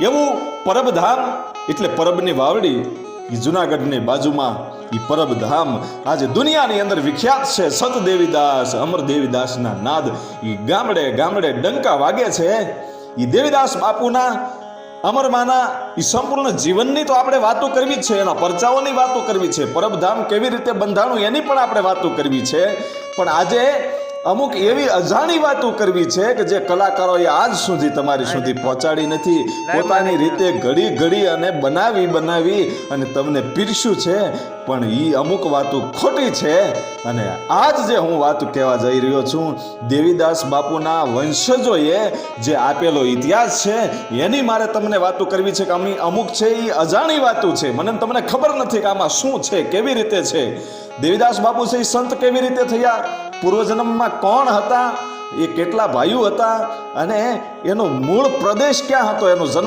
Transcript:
એવું પરબધામ એટલે પરબની વાવડી એ જુનાગઢની બાજુમાં એ પરબધામ. આજે દુનિયાની અંદર વિખ્યાત છે સત દેવીદાસ અમર દેવીદાસના નાદ. એ ગામડે ગામડે ડંકા વાગે છે. એ દેવીદાસ બાપુના, અમરમાના એ સંપૂર્ણ જીવનની તો આપણે વાતો કરવી છે. એના પરચાઓની વાતો કરવી છે. પરબધામ કેવી રીતે બંધાણું એની પણ આપણે વાતો કરવી છે. પણ આજે અમુક એવી અજાણી વાતો કરવી છે કે જે કલાકારોએ આજ સુધી તમારી સુધી પહોંચાડી નથી. પોતાની રીતે ઘડી ઘડી અને બનાવી બનાવી અને તમને પીરસ્યું છે. પણ એ અમુક વાતો ખોટી છે અને આજ જે હું વાત કહેવા જઈ રહ્યો છું દેવીદાસ બાપુના વંશજોએ જે આપેલો ઇતિહાસ છે એની મારે તમને વાતો કરવી છે કે અમી અમુક છે એ અજાણી વાતો છે. મને તમને ખબર નથી કે આમાં શું છે કેવી રીતે છે. દેવીદાસ બાપુ છે એ સંત કેવી રીતે થયા? પૂર્વજન્મમાં કોણ હતા? એ કેટલા ભાઈઓ હતા? અને એનો મૂળ પ્રદેશ ક્યાં હતો? એનો જન્મ